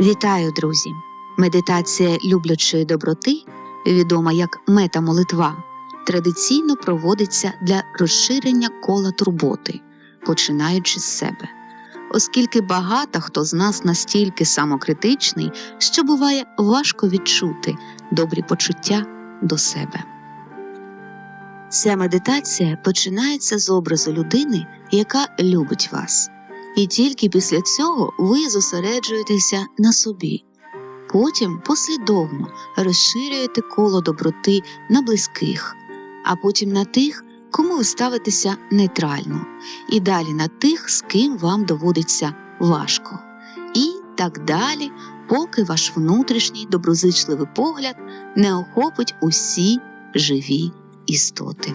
Вітаю, друзі! Медитація люблячої доброти, відома як мета-молитва, традиційно проводиться для розширення кола турботи, починаючи з себе. Оскільки багато хто з нас настільки самокритичний, що буває важко відчути добрі почуття до себе. Ця медитація починається з образу людини, яка любить вас. І тільки після цього ви зосереджуєтеся на собі. Потім послідовно розширюєте коло доброти на близьких, а потім на тих, кому ви ставитеся нейтрально, і далі на тих, з ким вам доводиться важко. І так далі, поки ваш внутрішній доброзичливий погляд не охопить усі живі істоти.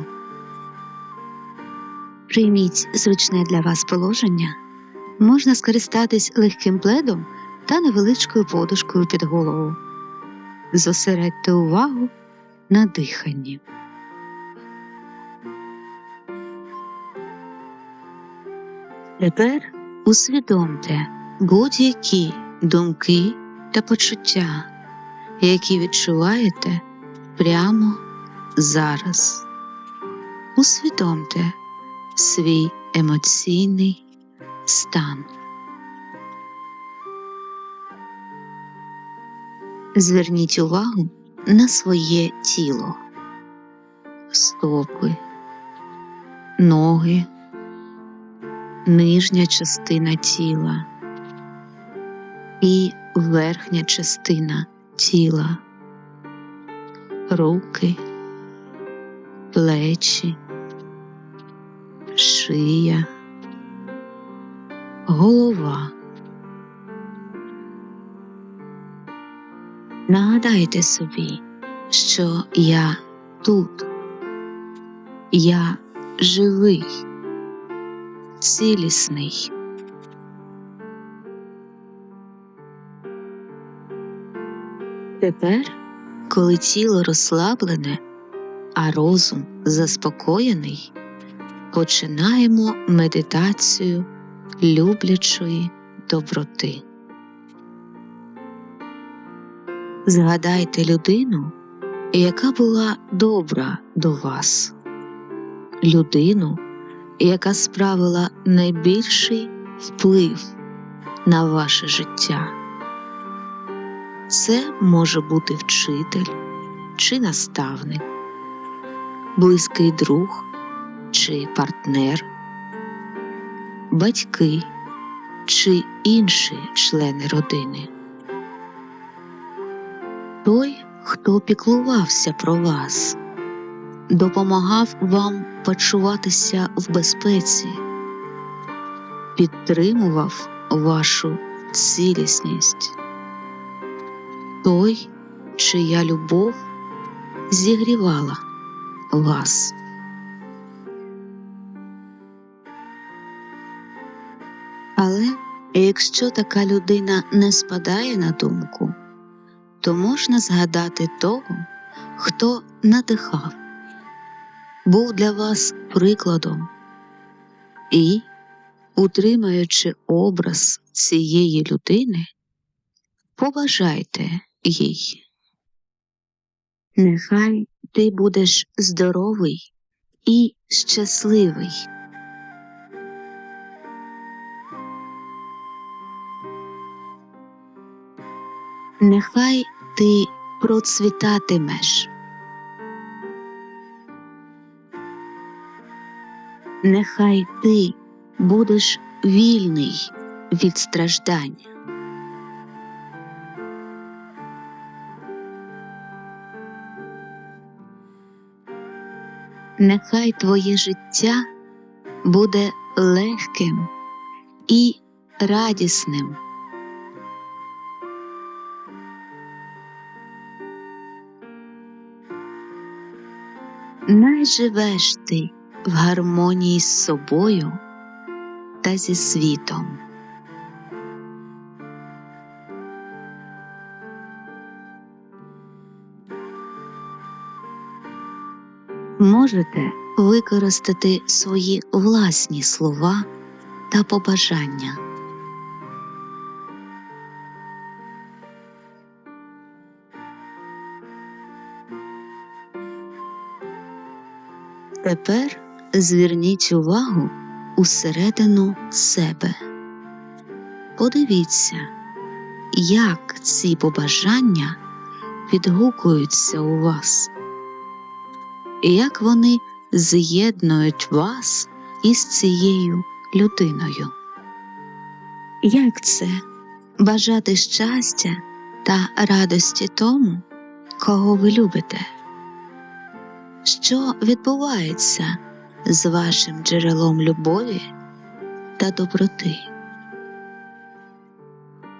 Прийміть зручне для вас положення. Можна скористатись легким пледом та невеличкою подушкою під голову. Зосередьте увагу на диханні. Тепер усвідомте будь-які думки та почуття, які відчуваєте прямо зараз. Усвідомте свій емоційний стан. Зверніть увагу на своє тіло, стопи, ноги, нижня частина тіла і верхня частина тіла, руки, плечі, шия голова. Нагадайте собі, що я тут, я живий, цілісний. Тепер, коли тіло розслаблене, а розум заспокоєний, починаємо медитацію люблячої доброти. Згадайте людину, яка була добра до вас, людину, яка справила найбільший вплив на ваше життя. Це може бути вчитель чи наставник, близький друг чи партнер батьки чи інші члени родини. Той, хто піклувався про вас, допомагав вам почуватися в безпеці, підтримував вашу цілісність, той, чия любов зігрівала вас. Якщо така людина не спадає на думку, то можна згадати того, хто надихав, був для вас прикладом і, утримуючи образ цієї людини, побажайте їй. Нехай ти будеш здоровий і щасливий. Нехай ти процвітатимеш. Нехай ти будеш вільний від страждань. Нехай твоє життя буде легким і радісним. Най живеш ти в гармонії з собою та зі світом. Можете використати свої власні слова та побажання. Тепер зверніть увагу усередину себе. Подивіться, як ці побажання відгукуються у вас, як вони з'єднують вас із цією людиною. Як це бажати щастя та радості тому, кого ви любите? Що відбувається з вашим джерелом любові та доброти?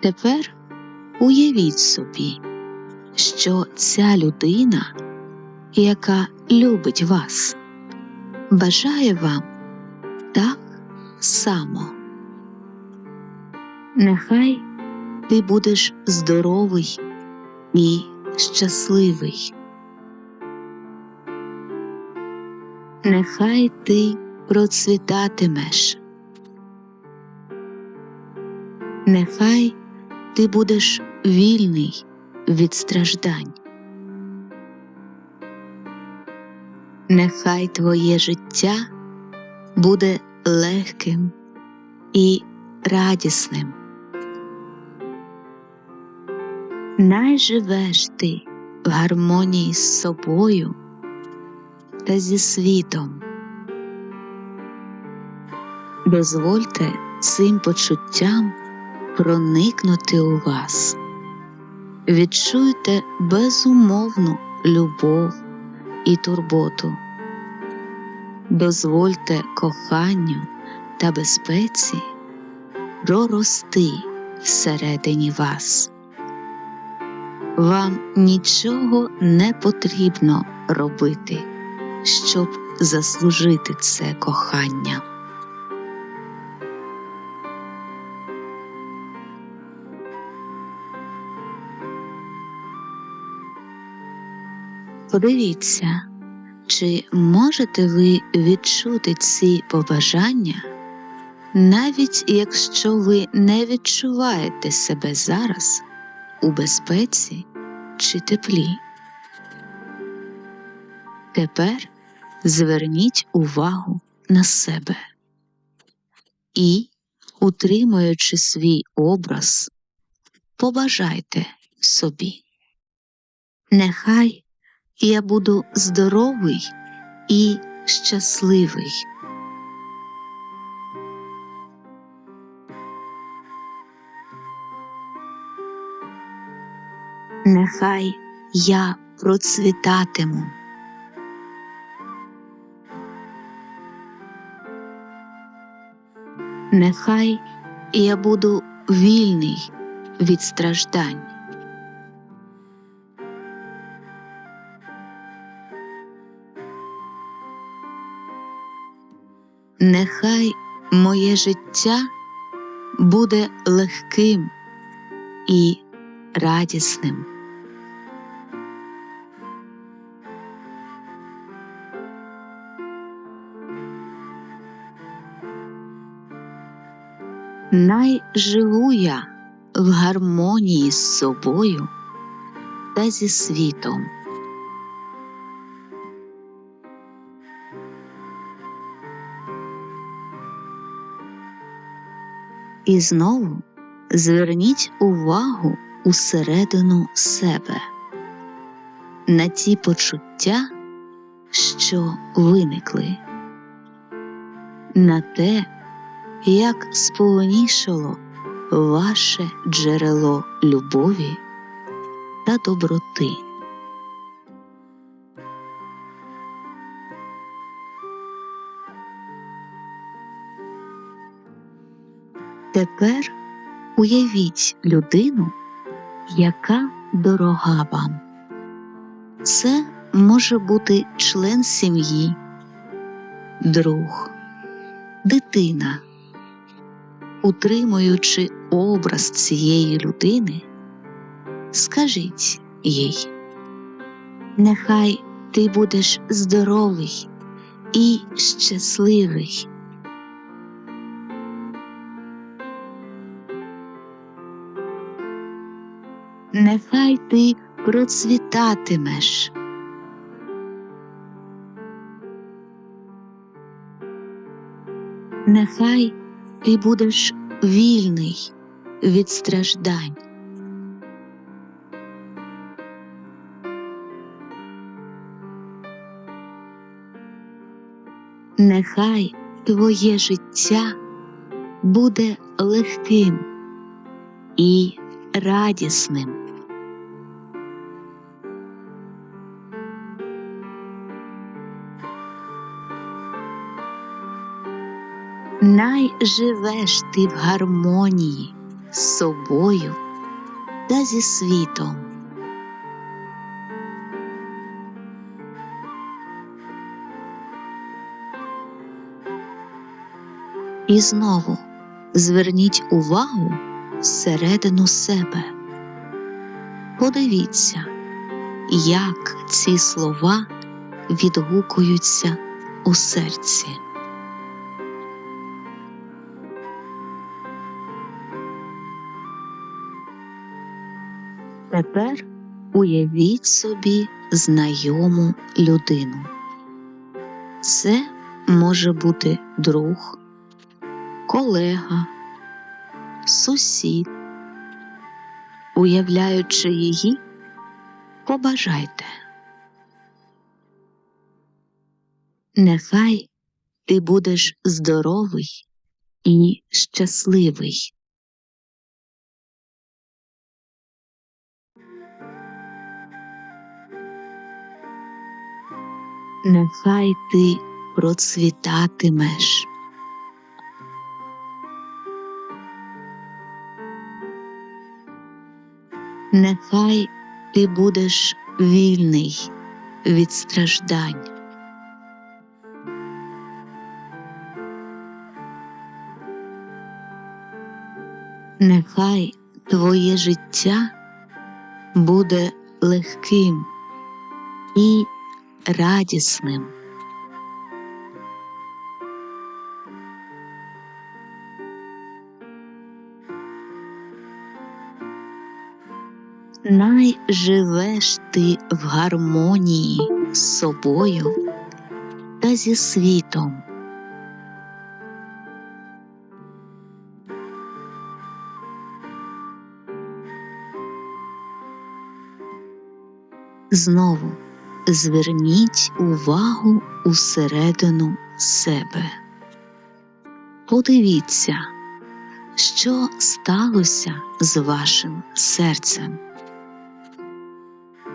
Тепер уявіть собі, що ця людина, яка любить вас, бажає вам так само. Нехай ти будеш здоровий і щасливий. Нехай ти процвітатимеш. Нехай ти будеш вільний від страждань. Нехай твоє життя буде легким і радісним. Най живеш ти в гармонії з собою та зі світом. Дозвольте цим почуттям проникнути у вас. Відчуйте безумовну любов і турботу. Дозвольте коханню та безпеці прорости всередині вас. Вам нічого не потрібно робити, щоб заслужити це кохання. Подивіться, чи можете ви відчути ці побажання, навіть якщо ви не відчуваєте себе зараз у безпеці чи теплі. Тепер зверніть увагу на себе і, утримуючи свій образ, побажайте собі. Нехай я буду здоровий і щасливий. Нехай я процвітатиму. Нехай я буду вільний від страждань. Нехай моє життя буде легким і радісним. Най живу я в гармонії з собою та зі світом. І знову зверніть увагу усередину себе на ті почуття, що виникли, на те, як сповнішало ваше джерело любові та доброти. Тепер уявіть людину, яка дорога вам. Це може бути член сім'ї, друг, дитина. Утримуючи образ цієї людини, скажіть їй, нехай ти будеш здоровий і щасливий. Нехай ти процвітатимеш. Нехай ти будеш вільний від страждань. Нехай твоє життя буде легким і радісним. Най живеш ти в гармонії з собою та зі світом. І знову зверніть увагу всередину себе. Подивіться, як ці слова відгукуються у серці. Тепер уявіть собі знайому людину. Це може бути друг, колега, сусід. Уявляючи її, побажайте. Нехай ти будеш здоровий і щасливий. Нехай ти процвітатимеш. Нехай ти будеш вільний від страждань. Нехай твоє життя буде легким і радісним. Най живеш ти в гармонії з собою та зі світом. Знову зверніть увагу усередину себе. Подивіться, що сталося з вашим серцем,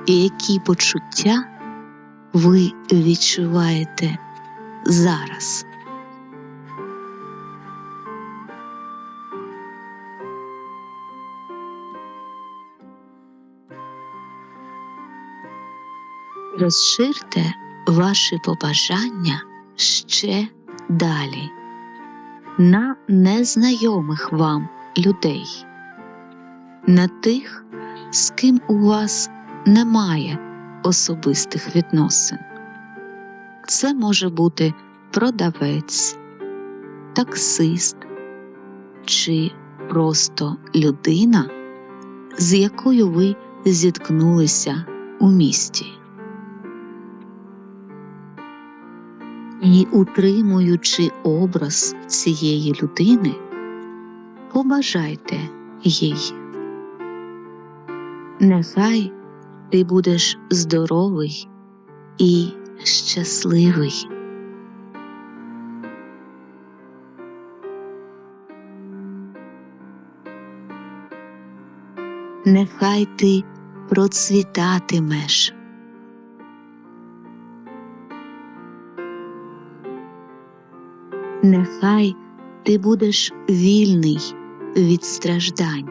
і які почуття ви відчуваєте зараз. Розширте ваші побажання ще далі на незнайомих вам людей, на тих, з ким у вас немає особистих відносин. Це може бути продавець, таксист чи просто людина, з якою ви зіткнулися у місті. І, утримуючи образ цієї людини, побажайте їй. Нехай ти будеш здоровий і щасливий. Нехай ти процвітатимеш. Нехай ти будеш вільний від страждань.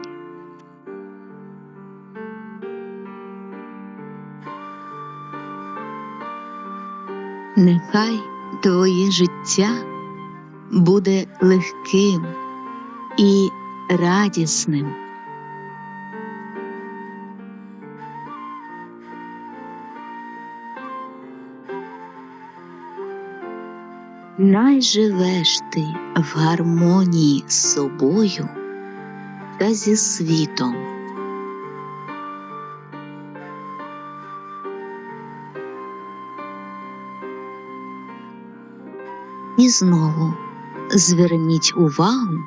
Нехай твоє життя буде легким і радісним. Най живеш ти в гармонії з собою та зі світом. І знову зверніть увагу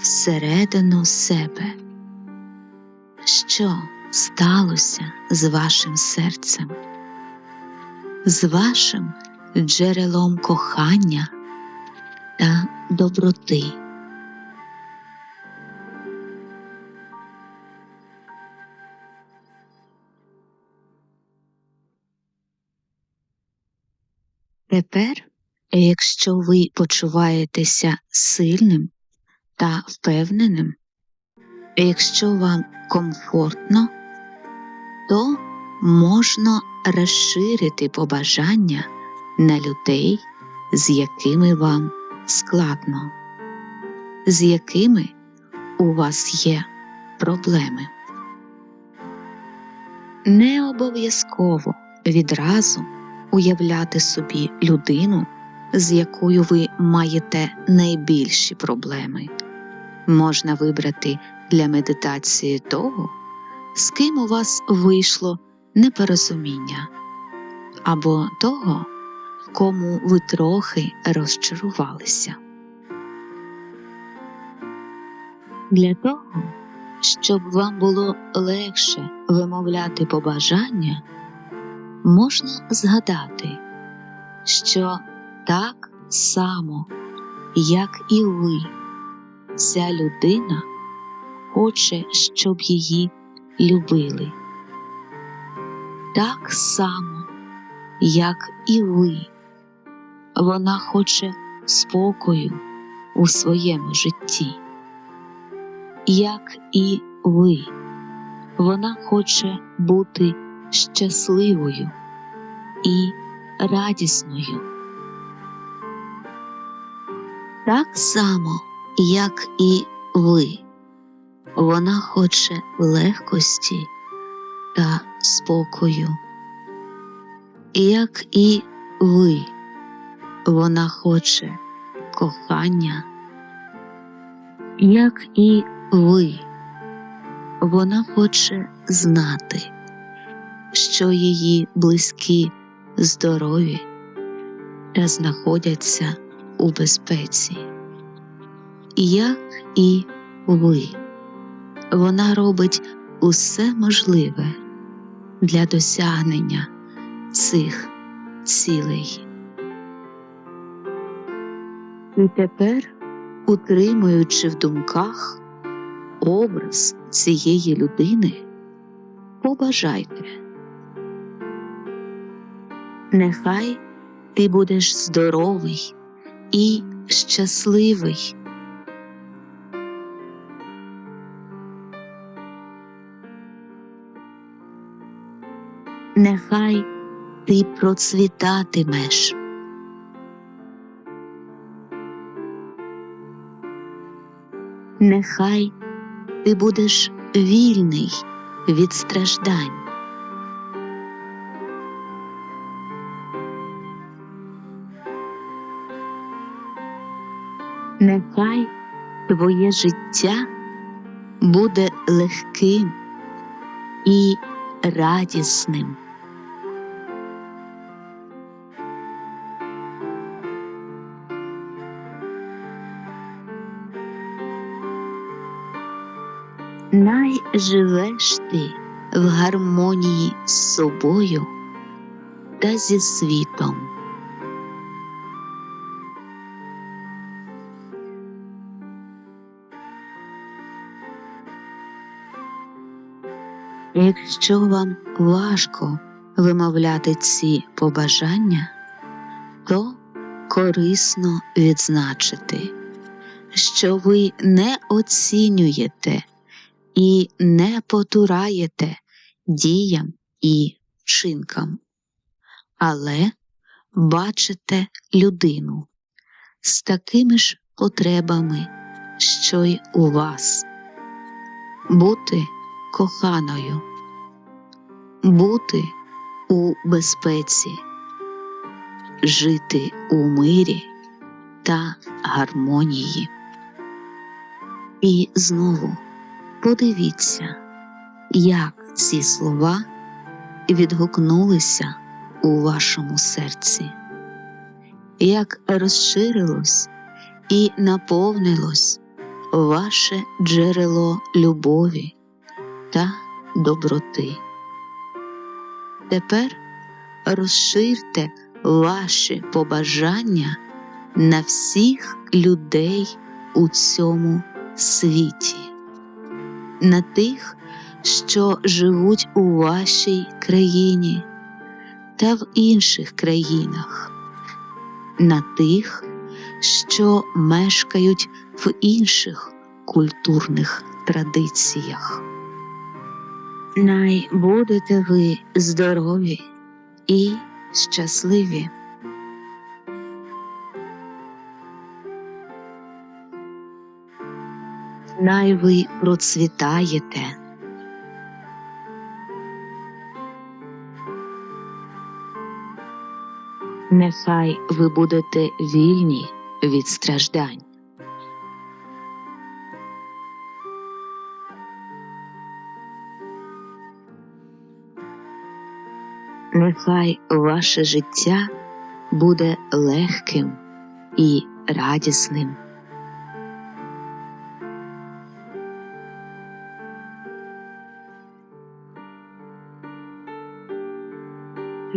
всередину себе. Що сталося з вашим серцем, з вашим джерелом кохання та доброти? Тепер, якщо ви почуваєтеся сильним та впевненим, якщо вам комфортно, то можна розширити побажання на людей, з якими вам складно, з якими у вас є проблеми. Не обов'язково відразу уявляти собі людину, з якою ви маєте найбільші проблеми. Можна вибрати для медитації того, з ким у вас вийшло непорозуміння, або того, кому ви трохи розчарувалися. Для того, щоб вам було легше вимовляти побажання, можна згадати, що так само, як і ви, ця людина хоче, щоб її любили. Так само, як і ви, вона хоче спокою у своєму житті. Як і ви, вона хоче бути щасливою і радісною. Так само, як і ви, вона хоче легкості та спокою. Як і ви, вона хоче кохання, як і ви, вона хоче знати, що її близькі здорові та знаходяться у безпеці. Як і ви, вона робить усе можливе для досягнення цих цілей. І тепер, утримуючи в думках образ цієї людини, побажайте. Нехай ти будеш здоровий і щасливий. Нехай ти процвітатимеш. Нехай ти будеш вільний від страждань. Нехай твоє життя буде легким і радісним. Живеш ти в гармонії з собою та зі світом. Якщо вам важко вимовляти ці побажання, то корисно відзначити, що ви не оцінюєте і не потураєте діям і вчинкам, але бачите людину з такими ж потребами, що й у вас. Бути коханою, бути у безпеці, жити у мирі та гармонії. І знову подивіться, як ці слова відгукнулися у вашому серці, як розширилось і наповнилось ваше джерело любові та доброти. Тепер розширте ваші побажання на всіх людей у цьому світі, на тих, що живуть у вашій країні та в інших країнах, на тих, що мешкають в інших культурних традиціях. Най будете ви здорові і щасливі. Най ви процвітаєте. Нехай ви будете вільні від страждань. Нехай ваше життя буде легким і радісним.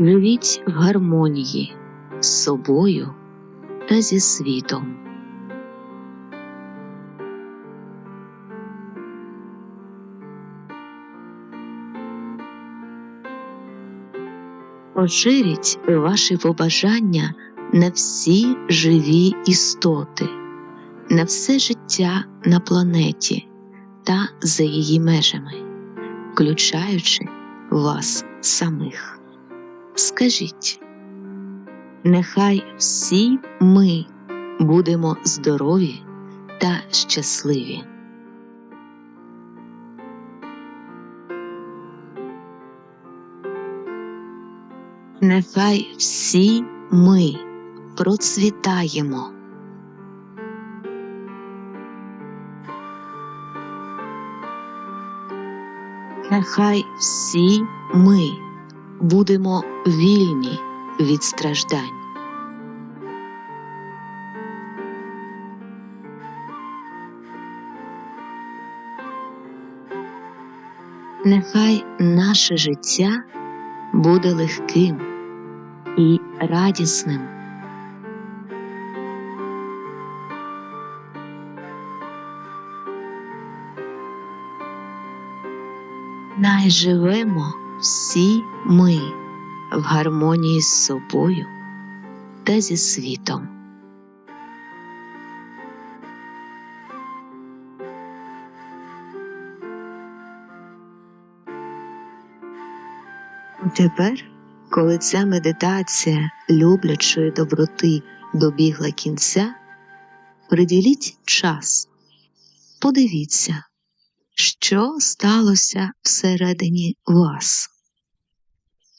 Живіть в гармонії з собою та зі світом. Поширіть ваші побажання на всі живі істоти, на все життя на планеті та за її межами, включаючи вас самих. Скажіть, нехай всі ми будемо здорові та щасливі. Нехай всі ми процвітаємо. Нехай всі ми будемо вільні від страждань. Нехай наше життя буде легким і радісним. Най живемо всі ми в гармонії з собою та зі світом. Тепер, коли ця медитація люблячої доброти добігла кінця, приділіть час, подивіться, що сталося всередині вас,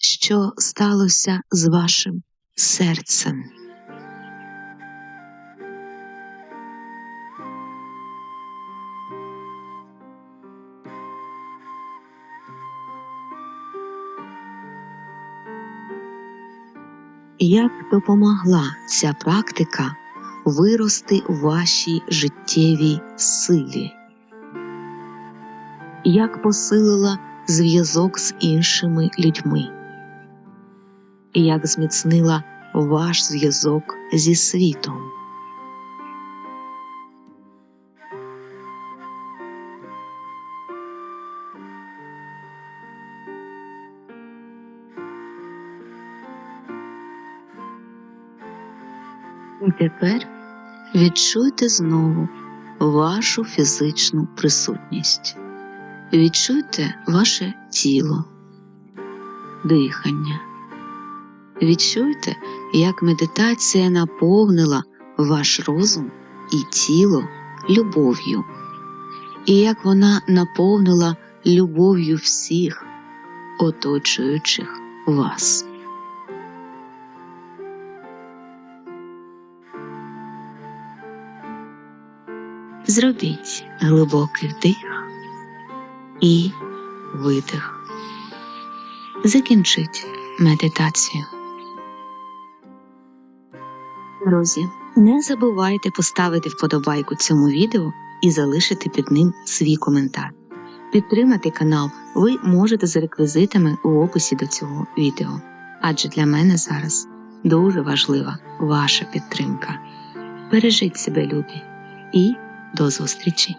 що сталося з вашим серцем. Як допомогла ця практика вирости у вашій життєвій силі? Як посилила зв'язок з іншими людьми? Як зміцнила ваш зв'язок зі світом? Тепер відчуйте знову вашу фізичну присутність. Відчуйте ваше тіло, дихання. Відчуйте, як медитація наповнила ваш розум і тіло любов'ю, і як вона наповнила любов'ю всіх, оточуючих вас. Зробіть глибокий вдих і видих. Закінчіть медитацію. Друзі, Не забувайте поставити вподобайку цьому відео і залишити під ним свій коментар. Підтримати канал ви можете за реквізитами у описі до цього відео, адже для мене зараз дуже важлива ваша підтримка. Бережіть себе, любі, і до зустрічі!